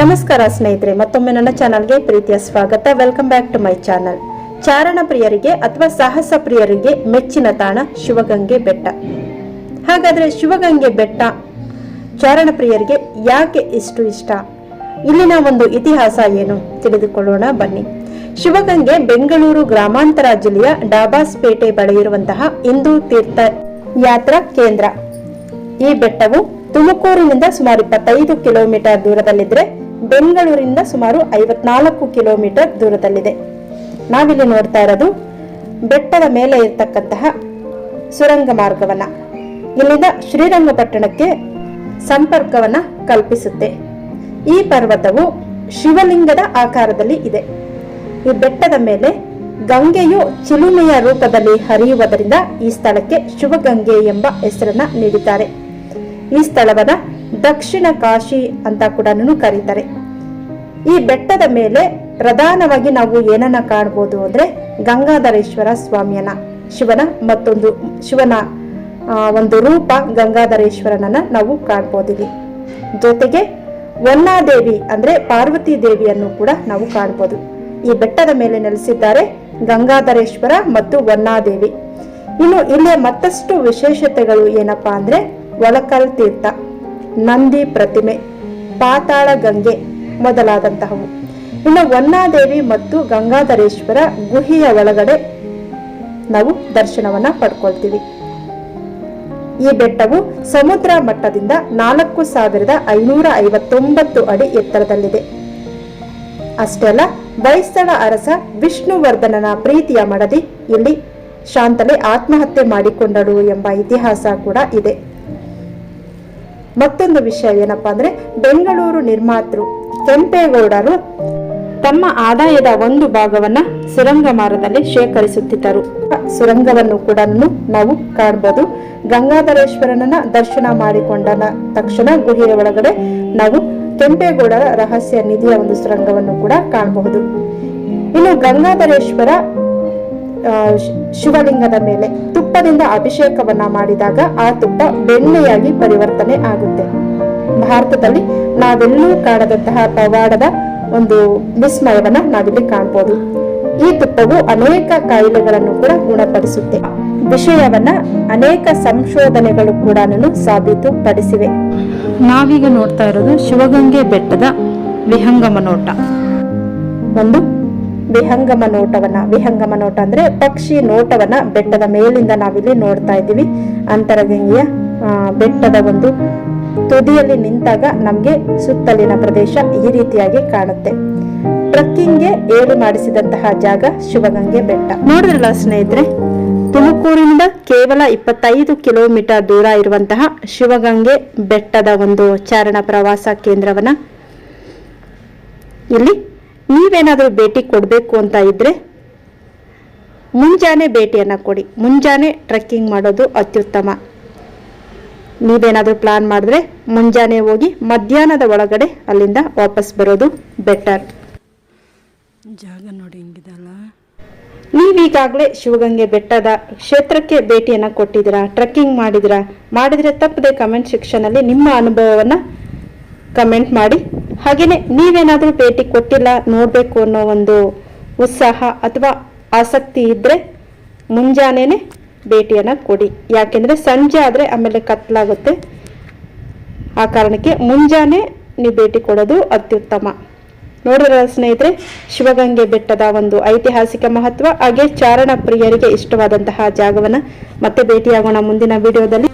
ನಮಸ್ಕಾರ ಸ್ನೇಹಿತರೆ, ಮತ್ತೊಮ್ಮೆ ನನ್ನ ಚಾನಲ್ಗೆ ಪ್ರೀತಿಯ ಸ್ವಾಗತ. Welcome back to my channel ಚಾರಣ ಪ್ರಿಯರಿಗೆ ಅಥವಾ ಸಾಹಸ ಪ್ರಿಯರಿಗೆ ಮೆಚ್ಚಿನ ತಾಣ ಶಿವಗಂಗೆ ಬೆಟ್ಟ. ಹಾಗಾದ್ರೆ ಶಿವಗಂಗೆ ಬೆಟ್ಟ ಚಾರಣ ಪ್ರಿಯರಿಗೆ ಯಾಕೆ ಇಷ್ಟು ಇಷ್ಟ? ಇಲ್ಲಿನ ಒಂದು ಇತಿಹಾಸ ಏನು? ತಿಳಿದುಕೊಳ್ಳೋಣ, ಬನ್ನಿ. ಶಿವಗಂಗೆ ಬೆಂಗಳೂರು ಗ್ರಾಮಾಂತರ ಜಿಲ್ಲೆಯ ಡಾಬಾಸ್ಪೇಟೆ ಬಳಿ ಇರುವಂತಹ ಹಿಂದೂ ತೀರ್ಥ ಯಾತ್ರಾ ಕೇಂದ್ರ. ಈ ಬೆಟ್ಟವು ತುಮಕೂರಿನಿಂದ ಸುಮಾರು ಇಪ್ಪತ್ತೈದು ಕಿಲೋಮೀಟರ್ ದೂರದಲ್ಲಿದ್ರೆ ಬೆಂಗಳೂರಿನಿಂದ ಸುಮಾರು ಐವತ್ನಾಲ್ಕು ಕಿಲೋಮೀಟರ್ ದೂರದಲ್ಲಿದೆ. ನಾವಿಲ್ಲಿ ನೋಡ್ತಾ ಇರೋದು ಬೆಟ್ಟದ ಮೇಲೆ ಇರತಕ್ಕಂತಹ ಸುರಂಗ ಮಾರ್ಗವನ್ನ. ಇಲ್ಲಿಂದ ಶ್ರೀರಂಗಪಟ್ಟಣಕ್ಕೆ ಸಂಪರ್ಕವನ್ನ ಕಲ್ಪಿಸುತ್ತೆ. ಈ ಪರ್ವತವು ಶಿವಲಿಂಗದ ಆಕಾರದಲ್ಲಿ ಇದೆ. ಈ ಬೆಟ್ಟದ ಮೇಲೆ ಗಂಗೆಯು ಚಿಲುಮೆಯ ರೂಪದಲ್ಲಿ ಹರಿಯುವುದರಿಂದ ಈ ಸ್ಥಳಕ್ಕೆ ಶಿವಗಂಗೆ ಎಂಬ ಹೆಸರನ್ನ ನೀಡಿದ್ದಾರೆ. ಈ ಸ್ಥಳವನ್ನ ದಕ್ಷಿಣ ಕಾಶಿ ಅಂತ ಕೂಡ ಕರೀತಾರೆ. ಈ ಬೆಟ್ಟದ ಮೇಲೆ ಪ್ರಧಾನವಾಗಿ ನಾವು ಏನನ್ನ ಕಾಣಬಹುದು ಅಂದ್ರೆ ಗಂಗಾಧರೇಶ್ವರ ಸ್ವಾಮಿಯನ್ನ, ಶಿವನ ಮತ್ತೊಂದು ಶಿವನ ಒಂದು ರೂಪ ಗಂಗಾಧರೇಶ್ವರನನ್ನ ನಾವು ಕಾಣ್ಬೋದಿಲ್ಲಿ ಜೊತೆಗೆ ವನ್ನಾದೇವಿ ಅಂದ್ರೆ ಪಾರ್ವತಿ ದೇವಿಯನ್ನು ಕೂಡ ನಾವು ಕಾಣ್ಬೋದು. ಈ ಬೆಟ್ಟದ ಮೇಲೆ ನೆಲೆಸಿದ್ದಾರೆ ಗಂಗಾಧರೇಶ್ವರ ಮತ್ತು ವನ್ನಾದೇವಿ. ಇನ್ನು ಇಲ್ಲಿಯ ಮತ್ತಷ್ಟು ವಿಶೇಷತೆಗಳು ಏನಪ್ಪಾ ಅಂದ್ರೆ ಒಳಕಲ್ ತೀರ್ಥ. ನಂದಿ ಪ್ರತಿಮೆ, ಪಾತಾಳ ಗಂಗೆ ಮೊದಲಾದಂತಹವು. ಇನ್ನು ವನ್ನಾದೇವಿ ಮತ್ತು ಗಂಗಾಧರೇಶ್ವರ ಗುಹೆಯ ಒಳಗಡೆ ನಾವು ದರ್ಶನವನ್ನ ಪಡ್ಕೊಳ್ತೀವಿ. ಈ ಬೆಟ್ಟವು ಸಮುದ್ರ ಮಟ್ಟದಿಂದ ನಾಲ್ಕು ಸಾವಿರದ ಐನೂರ ಐವತ್ತೊಂಬತ್ತು ಅಡಿ ಎತ್ತರದಲ್ಲಿದೆ. ಅಷ್ಟೇ ಅಲ್ಲ ವೈಸ್ತಳ ಅರಸ ವಿಷ್ಣುವರ್ಧನನ ಪ್ರೀತಿಯ ಮಡದಿ ಇಲ್ಲಿ ಶಾಂತಲೆ ಆತ್ಮಹತ್ಯೆ ಮಾಡಿಕೊಂಡಳು ಎಂಬ ಇತಿಹಾಸ ಕೂಡ ಇದೆ. ಮತ್ತೊಂದು ವಿಷಯ ಏನಪ್ಪಾ ಅಂದ್ರೆ ಬೆಂಗಳೂರು ನಿರ್ಮಾತೃ ಕೆಂಪೇಗೌಡರು ತಮ್ಮ ಆದಾಯದ ಒಂದು ಭಾಗವನ್ನ ಸುರಂಗ ಮಾರ್ಗದಲ್ಲಿ ಶೇಖರಿಸುತ್ತಿದ್ದರು ಸುರಂಗವನ್ನು ಕೂಡ ನಾವು ಕಾಣಬಹುದು ಗಂಗಾಧರೇಶ್ವರನನ್ನ ದರ್ಶನ ಮಾಡಿಕೊಂಡ ತಕ್ಷಣ ಗುಹೆಯ ಒಳಗಡೆ ನಾವು ಕೆಂಪೇಗೌಡರ ರಹಸ್ಯ ನಿಧಿಯ ಒಂದು ಸುರಂಗವನ್ನು ಕೂಡ ಕಾಣಬಹುದು. ಇನ್ನು ಗಂಗಾಧರೇಶ್ವರ ಶಿವಲಿಂಗದ ಮೇಲೆ ತುಪ್ಪದಿಂದ ಅಭಿಷೇಕವನ್ನ ಮಾಡಿದಾಗ ಆ ತುಪ್ಪ ಬೆಣ್ಣೆಯಾಗಿ ಪರಿವರ್ತನೆ ಆಗುತ್ತೆ. ಭಾರತದಲ್ಲಿ ನಾವೆಲ್ಲೂ ಕಾಣದಂತಹ ಪವಾಡದ ಒಂದು ವಿಸ್ಮಯವನ್ನ ನಾವಿಲ್ಲಿ ಕಾಣಬಹುದು ಈ ತುಪ್ಪವು ಅನೇಕ ಕಾಯಿಲೆಗಳನ್ನು ಕೂಡ ಗುಣಪಡಿಸುತ್ತೆ. ವಿಷಯವನ್ನ ಅನೇಕ ಸಂಶೋಧನೆಗಳು ಕೂಡ ಸಾಬೀತುಪಡಿಸಿವೆ. ನಾವೀಗ ನೋಡ್ತಾ ಇರೋದು ಶಿವಗಂಗೆ ಬೆಟ್ಟದ ವಿಹಂಗಮ ನೋಟ ಒಂದು ವಿಹಂಗಮ ನೋಟವನ್ನ, ವಿಹಂಗಮ ನೋಟ ಅಂದ್ರೆ ಪಕ್ಷಿ ನೋಟವನ್ನ ಬೆಟ್ಟದ ಮೇಲಿಂದ ನಾವಿಲ್ಲಿ ನೋಡ್ತಾ ಇದ್ದೀವಿ. ಅಂತರಗಂಗೆಯ ಬೆಟ್ಟದ ಒಂದು ತುದಿಯಲ್ಲಿ ನಿಂತಾಗ ನಮ್ಗೆ ಸುತ್ತಲಿನ ಪ್ರದೇಶ ಈ ರೀತಿಯಾಗಿ ಕಾಣುತ್ತೆ. ಟ್ರಕ್ಕಿಂಗ್ಗೆ ಏಳು ಮಾಡಿಸಿದಂತಹ ಜಾಗ ಶಿವಗಂಗೆ ಬೆಟ್ಟ. ನೋಡಿದ್ರಲ್ಲ ಸ್ನೇಹಿತರೆ, ತುಮಕೂರಿನಿಂದ ಕೇವಲ ಇಪ್ಪತ್ತೈದು ಕಿಲೋಮೀಟರ್ ದೂರ ಇರುವಂತಹ ಶಿವಗಂಗೆ ಬೆಟ್ಟದ ಒಂದು ಚಾರಣ ಪ್ರವಾಸ ಕೇಂದ್ರವನ್ನ ಇಲ್ಲಿ ನೀವೇನಾದರೂ ಭೇಟಿ ಕೊಡಬೇಕು ಅಂತ ಇದ್ದರೆ ಮುಂಜಾನೆ ಭೇಟಿಯನ್ನು ಕೊಡಿ. ಮುಂಜಾನೆ ಟ್ರೆಕ್ಕಿಂಗ್ ಮಾಡೋದು ಅತ್ಯುತ್ತಮ. ನೀವೇನಾದರೂ ಪ್ಲಾನ್ ಮಾಡಿದ್ರೆ ಮುಂಜಾನೆ ಹೋಗಿ ಮಧ್ಯಾಹ್ನದ ಒಳಗಡೆ ಅಲ್ಲಿಂದ ವಾಪಸ್ ಬರೋದು ಬೆಟರ್ ಜಾಗ ನೋಡಿ ಹಿಂಗಿದಲ್ಲ ನೀವೀಗಾಗಲೇ ಶಿವಗಂಗೆ ಬೆಟ್ಟದ ಕ್ಷೇತ್ರಕ್ಕೆ ಭೇಟಿಯನ್ನು ಕೊಟ್ಟಿದ್ದೀರಾ? ಟ್ರೆಕ್ಕಿಂಗ್ ಮಾಡಿದಿರಾ ಮಾಡಿದರೆ ತಪ್ಪದೆ ಕಮೆಂಟ್ ಸೆಕ್ಷನಲ್ಲಿ ನಿಮ್ಮ ಅನುಭವವನ್ನು ಕಮೆಂಟ್ ಮಾಡಿ. ಹಾಗೆಯೇ ನೀವೇನಾದರೂ ಭೇಟಿ ಕೊಟ್ಟಿಲ್ಲ, ನೋಡಬೇಕು ಅನ್ನೋ ಒಂದು ಉತ್ಸಾಹ ಅಥವಾ ಆಸಕ್ತಿ ಇದ್ದರೆ ಮುಂಜಾನೆನೆ ಭೇಟಿಯನ್ನು ಕೊಡಿ. ಯಾಕೆಂದರೆ ಸಂಜೆ ಆದರೆ ಆಮೇಲೆ ಕತ್ತಲಾಗುತ್ತೆ. ಆ ಕಾರಣಕ್ಕೆ ಮುಂಜಾನೆ ನೀವು ಭೇಟಿ ಕೊಡೋದು ಅತ್ಯುತ್ತಮ. ನೋಡಿದ್ರ ಸ್ನೇಹಿತರೆ, ಶಿವಗಂಗೆ ಬೆಟ್ಟದ ಒಂದು ಐತಿಹಾಸಿಕ ಮಹತ್ವ, ಹಾಗೆ ಚಾರಣ ಪ್ರಿಯರಿಗೆ ಇಷ್ಟವಾದಂತಹ ಜಾಗವನ್ನ ಮತ್ತೆ ಭೇಟಿಯಾಗೋಣ ಮುಂದಿನ ವಿಡಿಯೋದಲ್ಲಿ.